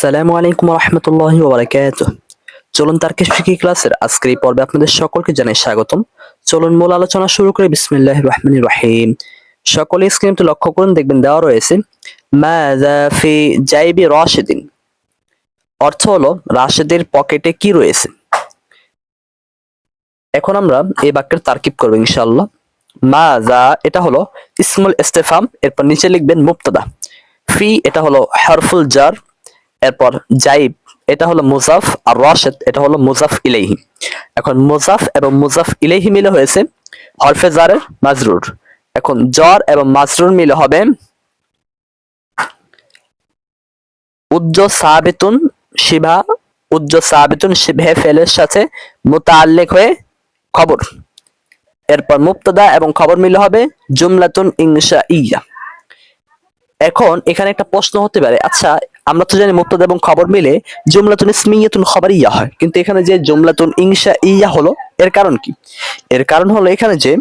আসসালামু আলাইকুম রহমতুল্লাহ ওবরাকাত চলুন তার্কিক শিখি ক্লাসের আজকের এই পর্বে আপনাদের সকলকে জানাই স্বাগতম। চলুন মূল আলোচনা শুরু করে। বিসমিল্লাহ রহমান রহিম। সকলে স্ক্রিনটি লক্ষ্য করুন, দেখবেন দেওয়া রয়েছে, মাযা ফি জাইবি রাশিদিন অর্থ হলো, রাশেদের পকেটে কি রয়েছে? এখন আমরা এই বাক্যের তারকিব করব ইনশাআল্লাহ। মাজা এটা হলো, ইসমুল ইস্তেফাম এরপর নিচে লিখবেন মুক্তদা ফি এটা হলো, হরফুল জার এরপর জাইব, এটা হলো মুজাফ, আর রাশেদ, এটা হলো মুজাফ ইলাইহি। এখন মুজাফ এবং মুজাফ ইলাইহি মিলে হয়েছে হরফে জারের মাজরুর। এখন জ্বর এবং মাজরুর মিলে হবে উজ্জ সাবিতুন শিবা, উজ্জ সাবিতুন শিবে ফেলের সাথে মুতাআল্লিক হয়ে খবর। এরপর মুক্তদা এবং খবর মিলে হবে জুমলাতুন ইনশা ইয়া এখন এখানে একটা প্রশ্ন হতে পারে আচ্ছা আমরা তো জানি মুক্তদা এবং খবর মিলে জুমলাতুন ইসমিয়াতুন খবর ইয়া হয়। কিন্তু এখানে যে জুমলাতুন ইনশা ইয়া হলো, এর কারণ কি? এর কারণ হলো এখানে যে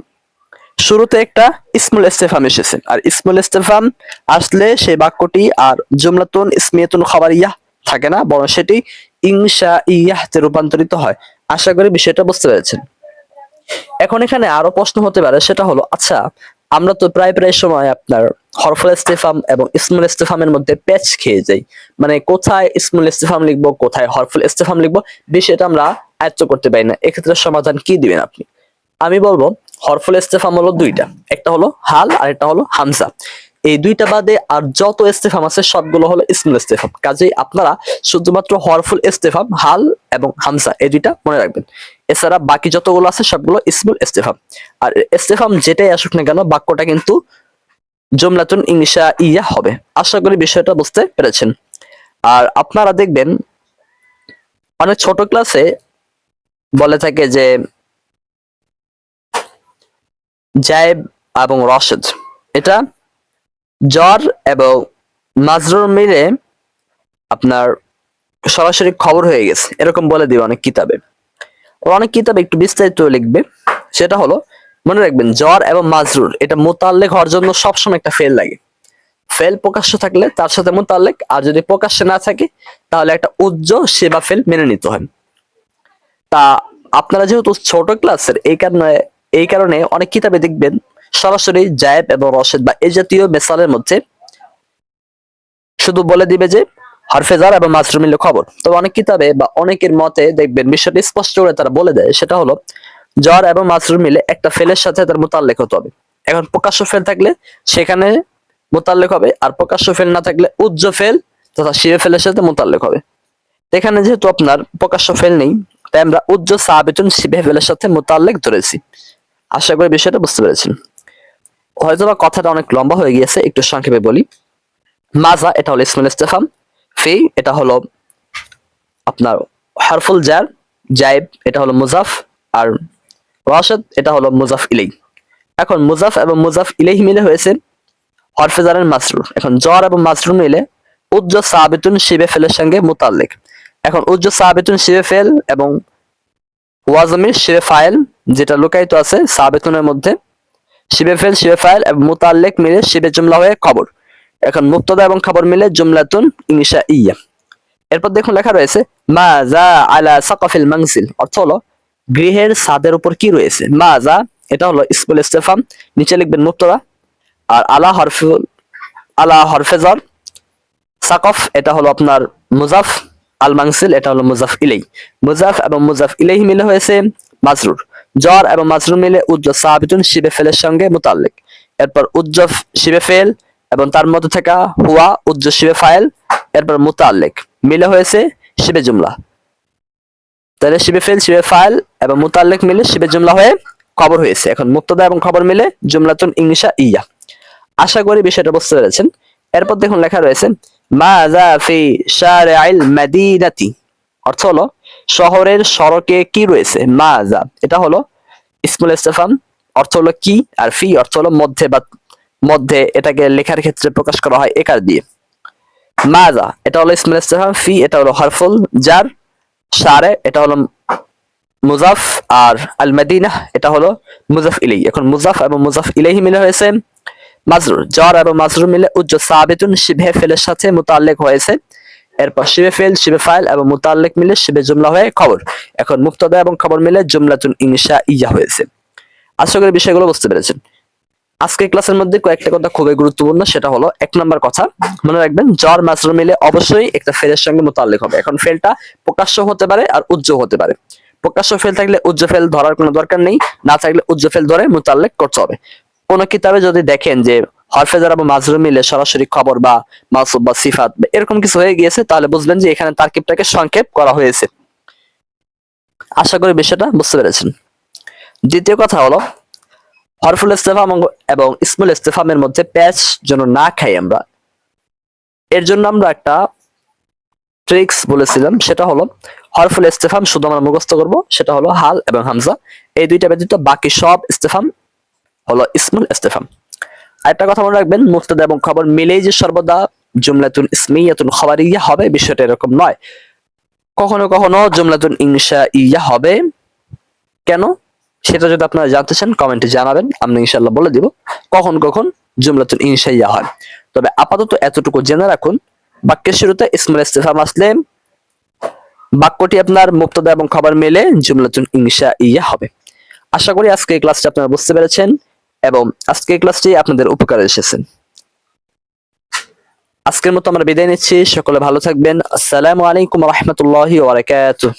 শুরুতে একটা ইসমুল ইস্তেফাম এসেছে। আর ইসমুল ইস্তেফাম আসলে সেই বাক্যটি আর জুমলাতুন ইসমিয়াতুন খবর ইয়া থাকে না, বরং সেটি ইনশা ইয়াহতে রূপান্তরিত হয়। আশা করি বিষয়টা বুঝতে পেরেছেন। এখন এখানে আরও প্রশ্ন হতে পারে, সেটা হলো আচ্ছা আমরা তো প্রায় প্রায় সময় আপনার হরফুল ইস্তেফাম এবং ইসমুল ইস্তেফামের মধ্যে প্যাচ খেয়ে যাই। মানে কোথায় ইসমুল ইস্তেফাম লিখব, কোথায় হরফুল ইস্তেফাম লিখব, বিষয়টা আমরা আয়ত্ত করতে পারি না। এক্ষেত্রে সমাধান কি দিবেন আপনি? আমি বলব, হরফুল ইস্তেফাম হলো দুইটা। একটা হলো হাল আর একটা হলো হামজা। এই দুইটা বাদে আর যত ইস্তেফাম আছে, সবগুলো হলো ইসমুল ইস্তেফাম। কাজেই আপনারা শুধুমাত্র হরফুল ইস্তেফাম, হাল এবং হামজা, এই দুইটা মনে রাখবেন। এছাড়া বাকি যতগুলো আছে, সবগুলো ইসমুল ইস্তেফাম। আর ইস্তেফাম যেটাই আসুক না কেন, বাক্যটা কিন্তু জমলাতুন ইংলিশা ইয়া হবে। আশা করি বিষয়টা বুঝতে পেরেছেন। আর আপনারা দেখবেন, অনেক ছোট ক্লাসে বলে থাকে যে, জায়েব এবং রশেদ। এটা জ্বর এবং মাজরুর মিলে আপনার সরাসরি খবর হয়ে গেছে। এরকম বলে দিবে অনেক কিতাবে। অনেক কিতাবে একটু বিস্তারিত লিখবে। সেটা হলো মনে রাখবেন, জ্বর এবং মাজরুর এটা মোতাল্লেক হওয়ার জন্য সবসময় একটা ফেল লাগে। ফেল প্রকাশ্য থাকলে তার সাথে মোতাল্লেক আর যদি প্রকাশ্যে না থাকে, তাহলে একটা উজ্জ সেবা ফেল মেনে নিতে হয়। তা আপনারা যেহেতু ছোট ক্লাসের এই কারণে এই কারণে অনেক কিতাবে দেখবেন, সরাসরি জায়েব এবং রশেদ বা এই জাতীয় মেসালের মধ্যে শুধু বলে দিবে যে, হরফেজার এবং মাসরুম মিলে খবর। তবে অনেক কিতাবে বা অনেকের মতে দেখবেন, বিষয়টি স্পষ্ট করে তারা বলে দেয়, সেটা হলো জ্বর এবং মাসরুম মিলে একটা ফেলের সাথে তার মোতাল্লেক হতে হবে। এখন প্রকাশ্য ফেল থাকলে সেখানে মোতাল্লেক হবে, আর প্রকাশ্য ফেল না থাকলে উজ্জ ফেল তথা শিবে ফেলের সাথে মোতাল্লেক হবে। এখানে যেহেতু আপনার প্রকাশ্য ফেল নেই, তাই আমরা উজ্জ সাবেতুন শিবে ফেলের সাথে মোতাল্লেক ধরেছি। আশা করি বিষয়টা বুঝতে পেরেছেন। হয়তো বা কথাটা অনেক লম্বা হয়ে গিয়েছে, একটু সংক্ষেপে বলি। মাজা, এটা হলো ইসমুল ইস্তেফাম। ফি, এটা হলো আপনার হারফুল জার জাইব এটা হলো মুজাফ, আর রাশেদ, এটা হলো মুজাফ ইলাই। এখন মুজাফ এবং মুজাফ ইলাইহি মিলে হয়েছে হরফেজারের মাসরুর। এখন জ্বর এবং মাসরুর মিলে উজ্জ সাবিতুন শিবে ফেলের সঙ্গে মুতাল্লিক। এখন উজ্জ সাবিতুন শিবে ফেল এবং ওয়াজমির শিবে ফাইল যেটা লুকায়িত আছে সাবেতুনের মধ্যে। শিবে ফেল, শিবে ফাইল এবং মুতাল্লেক মিলে শিবে জুমলা হয়ে খবর। এখন মুক্তদা এবং খবর মিলে জুমলাতুন ইংলিশা ইয়া এরপর দেখুন লেখা রয়েছে, মা যা আলা সাকাফিল মাংসিল অর্থ হলো গৃহের ছাদের উপর কি রয়েছে? মা যা এটা হলো স্কুল ইস্তেফাম, নিচে লিখবেন মুক্তদা আর আলা হরফুল আলা হরফেজর সাকফ, এটা হলো আপনার মুজাফ, আল মাংসিল, এটা হলো মুজাফ ইলেই। মুজাফ এবং মুজাফ ইলাই মিলে হয়েছে মাজরুর। জ্বর এবং মাজরুর মিলে উজ্জ সাবিতুন, শিবে ফেলের সঙ্গে মুতাল্লিক। এরপর উজ্জ শিবে ফেল, এবং তার মধ্যে থাকা হুয়া উজ্জ শিবে ফাইল এরপর মুতাল্লিক। মিলে হয়েছে শিবে জুমলা। তাহলে শিবে ফেল, শিবে ফাইল এবং মুতাল্লিক মিলে শিবে জুমলা হয়ে খবর হয়েছে। এখন মুক্তদা এবং খবর মিলে জুমলাতুন ইংলিশা ইয়া। আশা করি বিষয়টা বুঝতে পেরেছেন। এরপর দেখুন লেখা রয়েছে মাজা ফি শারিআল মাদিনাতি অর্থ হলো, শহরের সড়কে কি রয়েছে? মাজা এটা হলো, ইসমুল ইস্তেফাম অর্থ হলো, কি আর ফি অর্থ হলো, মধ্যে বা মধ্যে এটাকে লেখার ক্ষেত্রে প্রকাশ করা হয় একার দিয়ে। মাজা এটা হলো ইসমুল ইস্তেফাম, ফি, এটা হলো হরফুল জার সারে, এটা হলো মুজাফ আর আল মাদিনা এটা হলো মুজাফ ইলাই এখন মুজাফ এবং মুজাফ ইলাইহি মিলে হয়েছে মাজরুর। জ্বর এবং মাজরুর মিলে উজ্জ সাবিতুন, শিবে ফেলের সাথে মুতাল্লিক হয়েছে। এরপর শিবে ফেল, শিবে ফাইল এবং মুতাল্লিক মিলে শিবে জুমলা হয়ে খবর। এখন মুক্তদা এবং খবর মিলে জুমলাতুন ইনশা ইয়া হয়েছে। আশা করি বিষয়গুলো বুঝতে পেরেছেন। আজকের ক্লাসের মধ্যে কয়েকটা কথা খুবই গুরুত্বপূর্ণ, সেটা হলো এক নম্বর কথা, মনে রাখবেন জ্বর মাসরুম মিলে অবশ্যই একটা ফেলের সঙ্গে মোতাল্লিক হবে। এখন ফেলটা প্রকাশ্য হতে পারে আর উজ্জ্ব হতে পারে। প্রকাশ্য ফেল থাকলে উজ্জ্ব ফেল ধরার কোনো দরকার নেই, না থাকলে উজ্জ্ব ফেল ধরে মোতাল্লিক করতে হবে। কোন কিতাবে যদি দেখেন যে হরফেজার এবং মাজরুম মিলে সরাসরি খবর বা মাসুব বা সিফাত বা এরকম কিছু হয়ে গিয়েছে, তাহলে বুঝবেন যে এখানে তারকিবটাকে সংক্ষেপ করা হয়েছে। আশা করি বিষয়টা বুঝতে পেরেছেন। দ্বিতীয় কথা হলো হরফুল ইস্তেফাম এবং ইসমুল ইস্তেফামের মধ্যে প্যাচ যেন না খাই আমরা। এর জন্য আমরা একটা ট্রিক্স বলেছিলাম, সেটা হলো হরফুল ইস্তেফাম শুধু আমরা মুখস্থ করব, সেটা হলো হাল এবং হামজা। এই দুইটা ব্যতীত বাকি সব ইস্তেফাম হলো ইসমুল ইস্তেফাম। আরেকটা কথা মনে রাখবেন মুক্তদা এবং খবর মিলেই যে সর্বদা জুমলাতুন ইসমিয়াতুন খবরিয়া হবে, বিষয়টা এরকম নয়। কখনো কখনো জুমলাতুন ইনশা ইয়া হবে। কেন? সেটা যদি আপনারা জানতে চান কমেন্টে জানাবেন আমি ইনশাল্লাহ বলে দিব কখন কখন জুমলাতুল ইনশা ইয়া হয়। তবে আপাতত এতটুকু জেনে রাখুন, বাক্যের শুরুতে ইসমুল ইস্তেফাম আসলে বাক্যটি আপনার মুক্তদা এবং খবর মেলে জুমলাতুন ইনশা ইয়া হবে। আশা করি আজকে এই ক্লাসটি আপনারা বুঝতে পেরেছেন এবং আজকে এই ক্লাসটি আপনাদের উপকারে এসেছেন আজকের মতো আমরা বিদায় নিচ্ছি, সকলে ভালো থাকবেন। আসসালামু আলাইকুম রহমতুল্লাহি ওয়াবারাকাতুহ